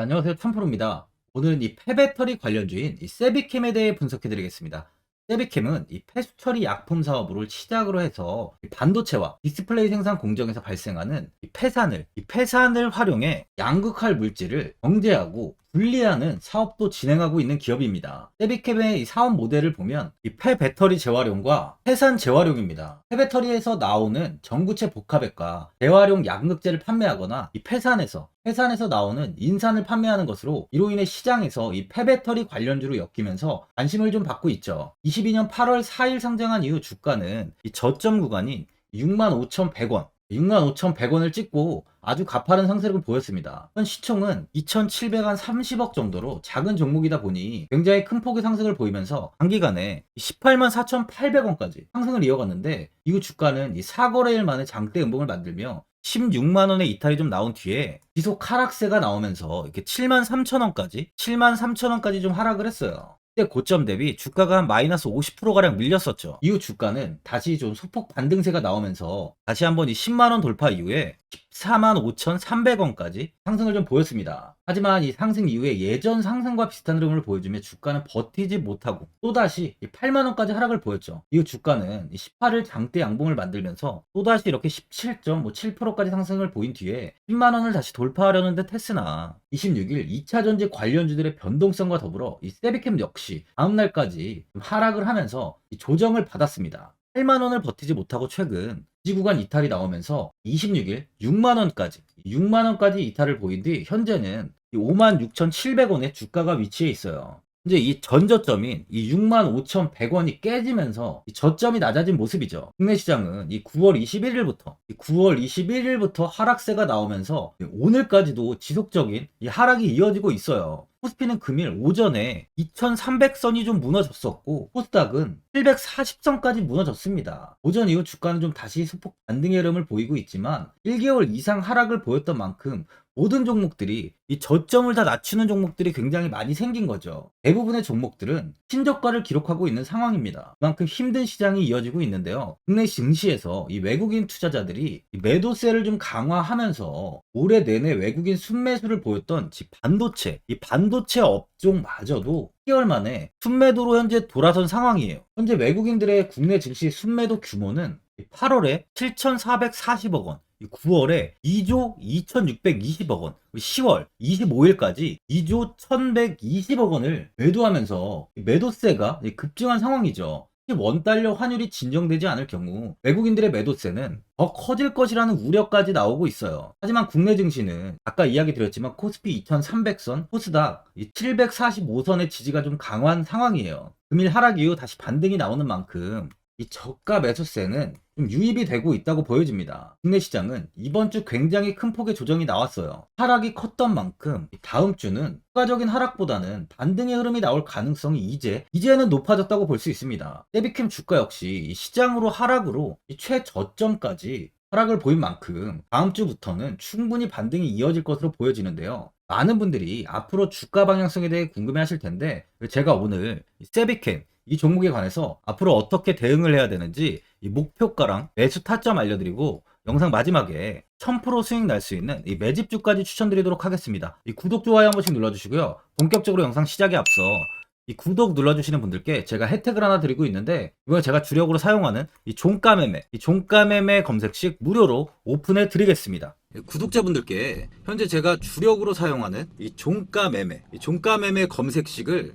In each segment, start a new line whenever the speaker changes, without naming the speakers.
네, 안녕하세요. 참프로입니다. 오늘은 이 폐배터리 관련주인 이 세비캠에 대해 분석해드리겠습니다. 세비캠은 이 폐수처리 약품 사업을 시작으로 해서 이 반도체와 디스플레이 생산 공정에서 발생하는 이 폐산을, 이 폐산을 활용해 양극할 물질을 정제하고 분리하는 사업도 진행하고 있는 기업입니다. 세비캠의 이 사업 모델을 보면 이 폐배터리 재활용과 폐산 재활용입니다. 폐배터리에서 나오는 전구체 복합액과 재활용 양극재를 판매하거나 이 폐산에서 폐산에서 나오는 인산을 판매하는 것으로 이로 인해 시장에서 이 폐배터리 관련주로 엮이면서 관심을 좀 받고 있죠. 22년 8월 4일 상장한 이후 주가는 이 저점 구간인 65,100원 65,100원을 찍고 아주 가파른 상승을 보였습니다. 현 시총은 2,730억 정도로 작은 종목이다 보니 굉장히 큰 폭의 상승을 보이면서 단기간에 18만 4,800원까지 상승을 이어갔는데 이후 주가는 이 4거래일 만에 장대 음봉을 만들며 16만 원의 이탈이 좀 나온 뒤에 지속 하락세가 나오면서 이렇게 7만 3천 원까지 7만 3천 원까지 좀 하락을 했어요. 그때 고점 대비 주가가 한 마이너스 50%가량 밀렸었죠. 이후 주가는 다시 좀 소폭 반등세가 나오면서 다시 한번 이 10만원 돌파 이후에 14만 5,300원까지 상승을 좀 보였습니다. 하지만 이 상승 이후에 예전 상승과 비슷한 흐름을 보여주며 주가는 버티지 못하고 또다시 8만원까지 하락을 보였죠. 이후 주가는 18일 장대 양봉을 만들면서 또다시 이렇게 17.7%까지 상승을 보인 뒤에 10만원을 다시 돌파하려는 듯 했으나 26일 2차 전지 관련주들의 변동성과 더불어 이 세비캠 역시 다음날까지 좀 하락을 하면서 이 조정을 받았습니다. 8만원을 버티지 못하고 최근 지구간 이탈이 나오면서 26일 6만원까지 6만원까지 이탈을 보인 뒤 현재는 56,700원의 주가가 위치해 있어요. 이제 이 전저점인 이 65,100원이 깨지면서 이 저점이 낮아진 모습이죠. 국내 시장은 이 9월 21일부터 이 9월 21일부터 하락세가 나오면서 오늘까지도 지속적인 이 하락이 이어지고 있어요. 코스피는 금일 오전에 2300선이 좀 무너졌었고 코스닥은 740선까지 무너졌습니다. 오전 이후 주가는 좀 다시 소폭 반등의 흐름을 보이고 있지만 1개월 이상 하락을 보였던 만큼 모든 종목들이 이 저점을 다 낮추는 종목들이 굉장히 많이 생긴 거죠. 대부분의 종목들은 신저가를 기록하고 있는 상황입니다. 그만큼 힘든 시장이 이어지고 있는데요. 국내 증시에서 이 외국인 투자자들이 이 매도세를 좀 강화하면서 올해 내내 외국인 순매수를 보였던 지 반도체, 이 반도체 업종마저도 10개월 만에 순매도로 현재 돌아선 상황이에요. 현재 외국인들의 국내 증시 순매도 규모는 8월에 7,440억 원, 9월에 2조 2,620억 원, 10월 25일까지 2조 1,120억 원을 매도하면서 매도세가 급증한 상황이죠. 원달러 환율이 진정되지 않을 경우 외국인들의 매도세는 더 커질 것이라는 우려까지 나오고 있어요. 하지만 국내 증시는 아까 이야기 드렸지만 코스피 2300선, 코스닥 745선의 지지가 좀 강한 상황이에요. 금일 하락 이후 다시 반등이 나오는 만큼 이 저가 매수세는 좀 유입이 되고 있다고 보여집니다. 국내 시장은 이번 주 굉장히 큰 폭의 조정이 나왔어요. 하락이 컸던 만큼 다음 주는 추가적인 하락보다는 반등의 흐름이 나올 가능성이 이제 이제는 높아졌다고 볼 수 있습니다. 세비캠 주가 역시 시장으로 하락으로 최저점까지 하락을 보인 만큼 다음 주부터는 충분히 반등이 이어질 것으로 보여지는데요. 많은 분들이 앞으로 주가 방향성에 대해 궁금해 하실 텐데 제가 오늘 세비캠 이 종목에 관해서 앞으로 어떻게 대응을 해야 되는지 이 목표가랑 매수 타점 알려드리고 영상 마지막에 1000% 수익 날 수 있는 이 매집주까지 추천드리도록 하겠습니다. 이 구독, 좋아요 한 번씩 눌러주시고요. 본격적으로 영상 시작에 앞서 이 구독 눌러주시는 분들께 제가 혜택을 하나 드리고 있는데 이거 제가 주력으로 사용하는 이 종가매매 이 종가매매 검색식 무료로 오픈해 드리겠습니다. 구독자분들께 현재 제가 주력으로 사용하는 이 종가매매 이 종가매매 검색식을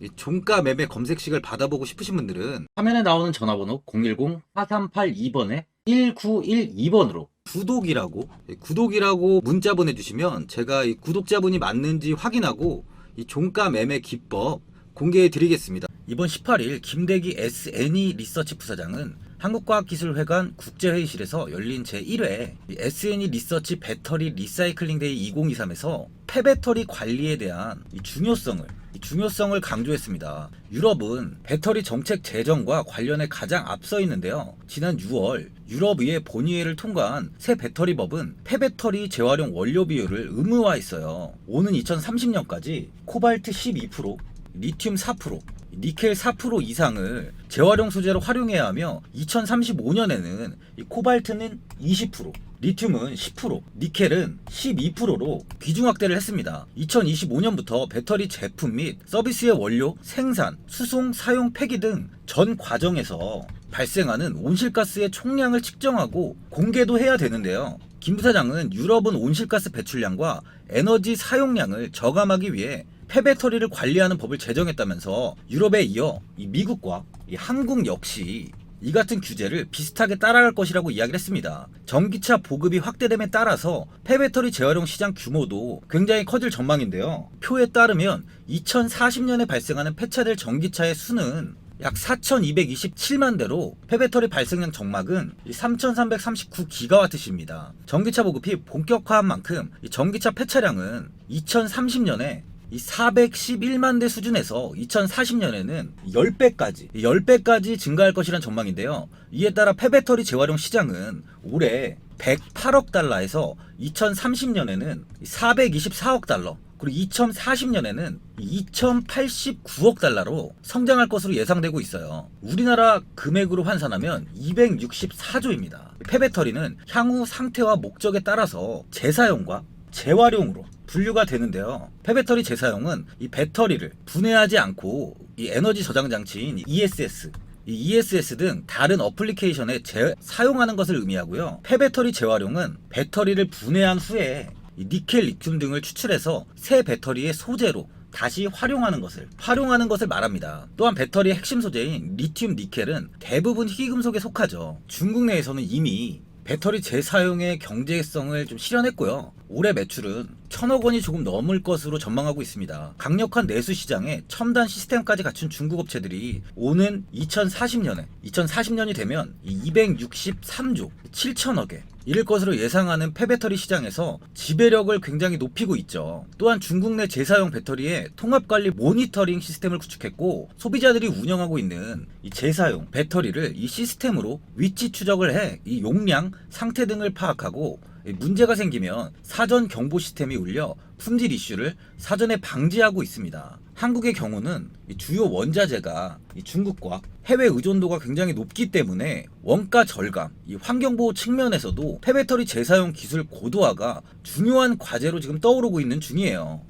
이 종가 매매 검색식을 받아보고 싶으신 분들은 화면에 나오는 전화번호 010-4382번에 1912번으로 구독이라고 예, 구독이라고 문자 보내주시면 제가 이 구독자분이 맞는지 확인하고 이 종가 매매 기법 공개해 드리겠습니다. 이번 18일 김대기 SNE 리서치 부사장은 한국과학기술회관 국제회의실에서 열린 제1회 SNE 리서치 배터리 리사이클링 데이 2023에서 폐배터리 관리에 대한 이 중요성을 이 중요성을 강조했습니다. 유럽은 배터리 정책 제정과 관련해 가장 앞서 있는데요. 지난 6월 유럽의회 본의회를 통과한 새 배터리법은 폐배터리 재활용 원료 비율을 의무화했어요. 오는 2030년까지 코발트 12%, 리튬 4%, 니켈 4% 이상을 재활용 소재로 활용해야 하며 2035년에는 이 코발트는 20%, 리튬은 10%, 니켈은 12%로 비중 확대를 했습니다. 2025년부터 배터리 제품 및 서비스의 원료, 생산, 수송, 사용, 폐기 등 전 과정에서 발생하는 온실가스의 총량을 측정하고 공개도 해야 되는데요. 김 부사장은 유럽은 온실가스 배출량과 에너지 사용량을 저감하기 위해 폐배터리를 관리하는 법을 제정했다면서 유럽에 이어 이 미국과 이 한국 역시 이 같은 규제를 비슷하게 따라갈 것이라고 이야기를 했습니다. 전기차 보급이 확대됨에 따라서 폐배터리 재활용 시장 규모도 굉장히 커질 전망인데요. 표에 따르면 2040년에 발생하는 폐차될 전기차의 수는 약 4,227만 대로 폐배터리 발생량 정막은 3,339기가와트시입니다. 전기차 보급이 본격화한 만큼 이 전기차 폐차량은 2030년에 이 411만 대 수준에서 2040년에는 10배까지, 10배까지 증가할 것이란 전망인데요. 이에 따라 폐배터리 재활용 시장은 올해 108억 달러에서 2030년에는 424억 달러, 그리고 2040년에는 2089억 달러로 성장할 것으로 예상되고 있어요. 우리나라 금액으로 환산하면 264조입니다. 폐배터리는 향후 상태와 목적에 따라서 재사용과 재활용으로 분류가 되는데요. 폐배터리 재사용은 이 배터리를 분해하지 않고 이 에너지 저장 장치인 ESS 이 ESS 등 다른 어플리케이션에 재, 사용하는 것을 의미하고요. 폐배터리 재활용은 배터리를 분해한 후에 이 니켈, 리튬 등을 추출해서 새 배터리의 소재로 다시 활용하는 것을 활용하는 것을 말합니다. 또한 배터리의 핵심 소재인 리튬, 니켈은 대부분 희귀금속에 속하죠. 중국 내에서는 이미 배터리 재사용의 경제성을 좀 실현했고요. 올해 매출은 천억 원이 조금 넘을 것으로 전망하고 있습니다. 강력한 내수 시장에 첨단 시스템까지 갖춘 중국 업체들이 오는 2040년에 2040년이 되면 263조 7천억에 이를 것으로 예상하는 폐배터리 시장에서 지배력을 굉장히 높이고 있죠. 또한 중국 내 재사용 배터리의 통합관리 모니터링 시스템을 구축했고 소비자들이 운영하고 있는 이 재사용 배터리를 이 시스템으로 위치 추적을 해 이 용량, 상태 등을 파악하고 문제가 생기면 사전 경보 시스템이 울려 품질 이슈를 사전에 방지하고 있습니다. 한국의 경우는 이 주요 원자재가 이 중국과 해외 의존도가 굉장히 높기 때문에 원가 절감, 이 환경보호 측면에서도 폐배터리 재사용 기술 고도화가 중요한 과제로 지금 떠오르고 있는 중이에요.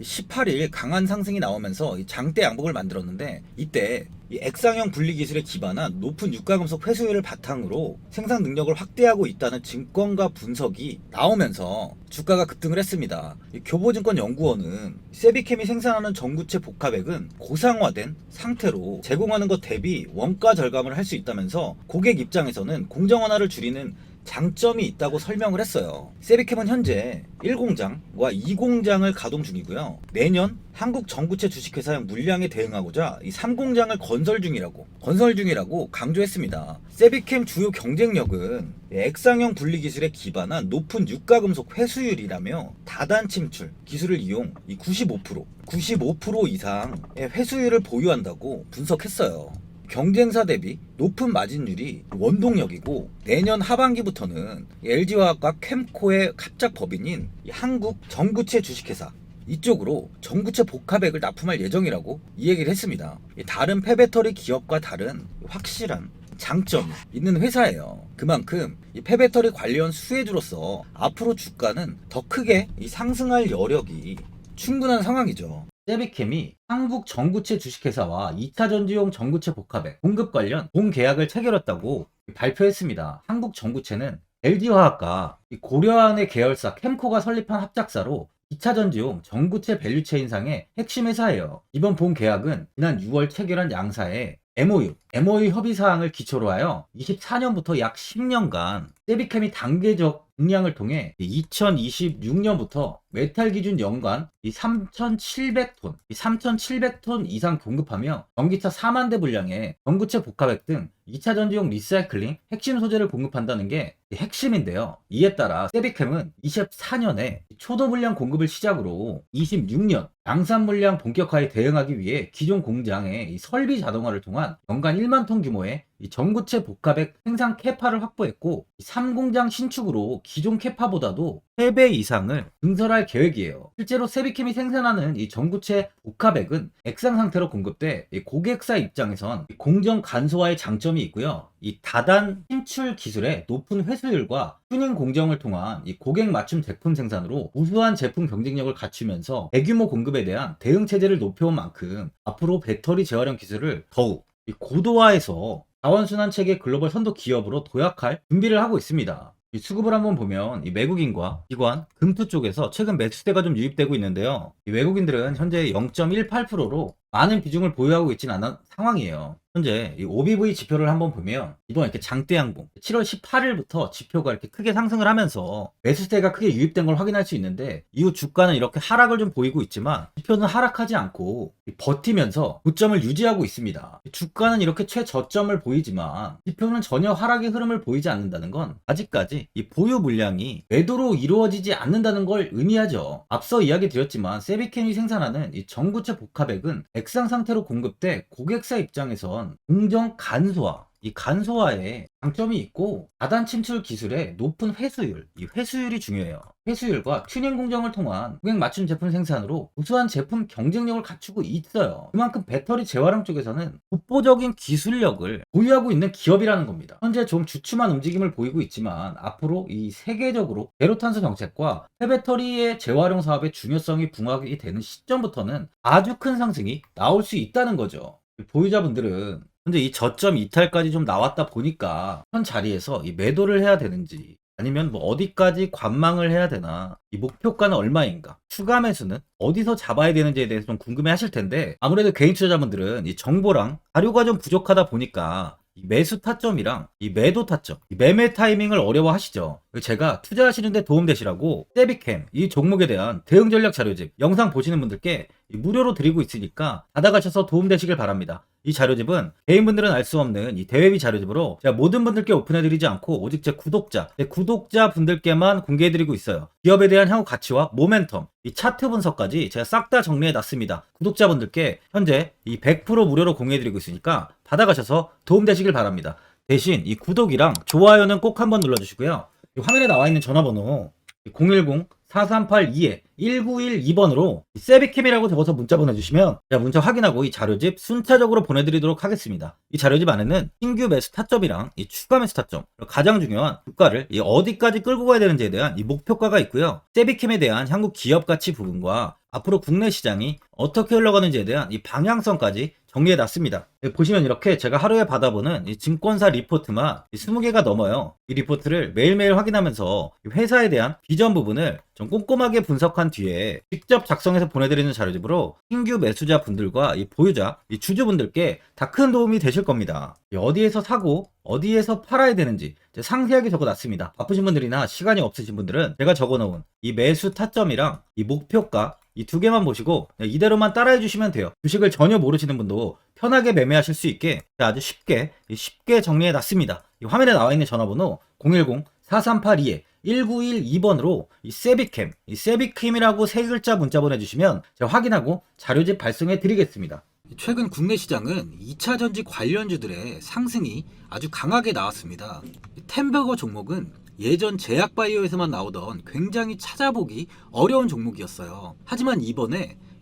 18일 강한 상승이 나오면서 이 장대 양복을 만들었는데 이때 이 액상형 분리 기술에 기반한 높은 유가금속 회수율을 바탕으로 생산 능력을 확대하고 있다는 증권가 분석이 나오면서 주가가 급등을 했습니다. 이 교보증권 연구원은 세비캠이 생산하는 전구체 복합액은 고상화된 상태로 제공하는 것 대비 원가 절감을 할 수 있다면서 고객 입장에서는 공정 완화를 줄이는 장점이 있다고 설명을 했어요. 세비캠은 현재 1공장과 2공장을 가동 중이고요. 내년 한국 전구체 주식회사의 물량에 대응하고자 이 3공장을 건설 중이라고 건설 중이라고 강조했습니다. 세비캠 주요 경쟁력은 액상형 분리 기술에 기반한 높은 유가금속 회수율이라며 다단 침출 기술을 이용 이95% 95% 이상의 회수율을 보유한다고 분석했어요. 경쟁사 대비 높은 마진율이 원동력이고 내년 하반기부터는 LG화학과 캠코의 합작 법인인 이 한국 전구체 주식회사 이쪽으로 전구체 복합액을 납품할 예정이라고 이 얘기를 했습니다. 이 다른 폐배터리 기업과 다른 확실한 장점이 있는 회사예요. 그만큼 이 폐배터리 관련 수혜주로서 앞으로 주가는 더 크게 이 상승할 여력이 충분한 상황이죠. 세비캠이 한국 전구체 주식회사와 2차 전지용 전구체 복합액 공급 관련 공계약을 체결했다고 발표했습니다. 한국 전구체는 LG화학과 이 고려안의 계열사 캠코가 설립한 합작사로 2차 전지용 전구체 밸류체인상의 핵심 회사예요. 이번 본 계약은 지난 6월 체결한 양사의 MOU, MOU 협의 사항을 기초로 하여 24년부터 약 10년간 세비캠이 단계적 공량을 통해 2026년부터 메탈 기준 연간 이 3,700톤, 이 3,700톤 이상 공급하며 전기차 4만 대 분량의 전구체 복합액 등 2차 전지용 리사이클링 핵심 소재를 공급한다는 게 핵심인데요. 이에 따라 세비캠은 24년에 초도 물량 공급을 시작으로 26년 양산 물량 본격화에 대응하기 위해 기존 공장의 이 설비 자동화를 통한 연간 1만 톤 규모의 이 전구체 복합액 생산 캐파를 확보했고 3공장 신축으로 기존 캐파보다도 3배 이상을 증설할 계획이에요. 실제로 세비캠이 생산하는 이 전구체 복합액은 액상 상태로 공급돼 이 고객사 입장에선 이 공정 간소화의 장점이 있고요. 이 다단 신출 기술의 높은 회수율과 튜닝 공정을 통한 이 고객 맞춤 제품 생산으로 우수한 제품 경쟁력을 갖추면서 대규모 공급에 대한 대응 체제를 높여온 만큼 앞으로 배터리 재활용 기술을 더욱 이 고도화해서 자원순환 체계 글로벌 선도 기업으로 도약할 준비를 하고 있습니다. 이 수급을 한번 보면 이 외국인과 기관, 금투 쪽에서 최근 매수대가 좀 유입되고 있는데요. 이 외국인들은 현재 0.18%로 많은 비중을 보유하고 있지는 않은 상황이에요. 현재 이 OBV 지표를 한번 보면 이번 이렇게 장대 양봉 7월 18일부터 지표가 이렇게 크게 상승을 하면서 매수세가 크게 유입된 걸 확인할 수 있는데 이후 주가는 이렇게 하락을 좀 보이고 있지만 지표는 하락하지 않고 버티면서 고점을 유지하고 있습니다. 주가는 이렇게 최저점을 보이지만 지표는 전혀 하락의 흐름을 보이지 않는다는 건 아직까지 이 보유 물량이 매도로 이루어지지 않는다는 걸 의미하죠. 앞서 이야기 드렸지만 세비캠이 생산하는 이 전구체 복합액은 액상 상태로 공급돼 고객사 입장에선 공정 간소화 이 간소화에 장점이 있고 다단 침출 기술의 높은 회수율, 이 회수율이 중요해요. 회수율과 튜닝 공정을 통한 고객 맞춤 제품 생산으로 우수한 제품 경쟁력을 갖추고 있어요. 그만큼 배터리 재활용 쪽에서는 독보적인 기술력을 보유하고 있는 기업이라는 겁니다. 현재 좀 주춤한 움직임을 보이고 있지만 앞으로 이 세계적으로 제로탄소 정책과 폐배터리의 재활용 사업의 중요성이 붕하게 되는 시점부터는 아주 큰 상승이 나올 수 있다는 거죠. 보유자분들은 근데 이 저점 이탈까지 좀 나왔다 보니까 현 자리에서 이 매도를 해야 되는지 아니면 뭐 어디까지 관망을 해야 되나 이 목표가는 얼마인가 추가 매수는 어디서 잡아야 되는지에 대해서 좀 궁금해 하실 텐데 아무래도 개인 투자자분들은 이 정보랑 자료가 좀 부족하다 보니까 이 매수 타점이랑 이 매도 타점, 이 매매 타이밍을 어려워하시죠. 제가 투자하시는데 도움되시라고 세비캠 이 종목에 대한 대응 전략 자료집 영상 보시는 분들께 이 무료로 드리고 있으니까 받아가셔서 도움되시길 바랍니다. 이 자료집은 개인분들은 알 수 없는 이 대회비 자료집으로 제가 모든 분들께 오픈해드리지 않고 오직 제 구독자, 제 구독자 분들께만 공개해드리고 있어요. 기업에 대한 향후 가치와 모멘텀, 이 차트 분석까지 제가 싹 다 정리해놨습니다. 구독자분들께 현재 이 100% 무료로 공개해드리고 있으니까 받아가셔서 도움되시길 바랍니다. 대신 이 구독이랑 좋아요는 꼭 한번 눌러주시고요. 이 화면에 나와 있는 전화번호 010-4382에 1912번으로 세비캠이라고 적어서 문자 보내주시면 제가 문자 확인하고 이 자료집 순차적으로 보내드리도록 하겠습니다. 이 자료집 안에는 신규 매수 타점이랑 이 추가 매수 타점, 가장 중요한 주가를 이 어디까지 끌고 가야 되는지에 대한 이 목표가가 있고요. 세비캠에 대한 향후 기업 가치 부분과 앞으로 국내 시장이 어떻게 흘러가는지에 대한 이 방향성까지 정리해 놨습니다. 여기 보시면 이렇게 제가 하루에 받아보는 이 증권사 리포트만 20개가 넘어요. 이 리포트를 매일매일 확인하면서 이 회사에 대한 비전 부분을 좀 꼼꼼하게 분석한 뒤에 직접 작성해서 보내드리는 자료집으로 신규 매수자 분들과 이 보유자, 이 주주분들께 다 큰 도움이 되실 겁니다. 이 어디에서 사고 어디에서 팔아야 되는지 상세하게 적어놨습니다. 바쁘신 분들이나 시간이 없으신 분들은 제가 적어놓은 이 매수 타점이랑 이 목표가 이 두 개만 보시고 네, 이대로만 따라해 주시면 돼요. 주식을 전혀 모르시는 분도 편하게 매매하실 수 있게 아주 쉽게 쉽게 정리해 놨습니다. 이 화면에 나와 있는 전화번호 010-4382-1912번으로 이 세비캠, 이 세비캠이라고 세 글자 문자 보내주시면 제가 확인하고 자료집 발송해 드리겠습니다.
최근 국내 시장은 2차 전지 관련주들의 상승이 아주 강하게 나왔습니다. 템버거 종목은 예전 제약바이오에서만 나오던 굉장히 찾아보기 어려운 종목이었어요. 하지만 이번에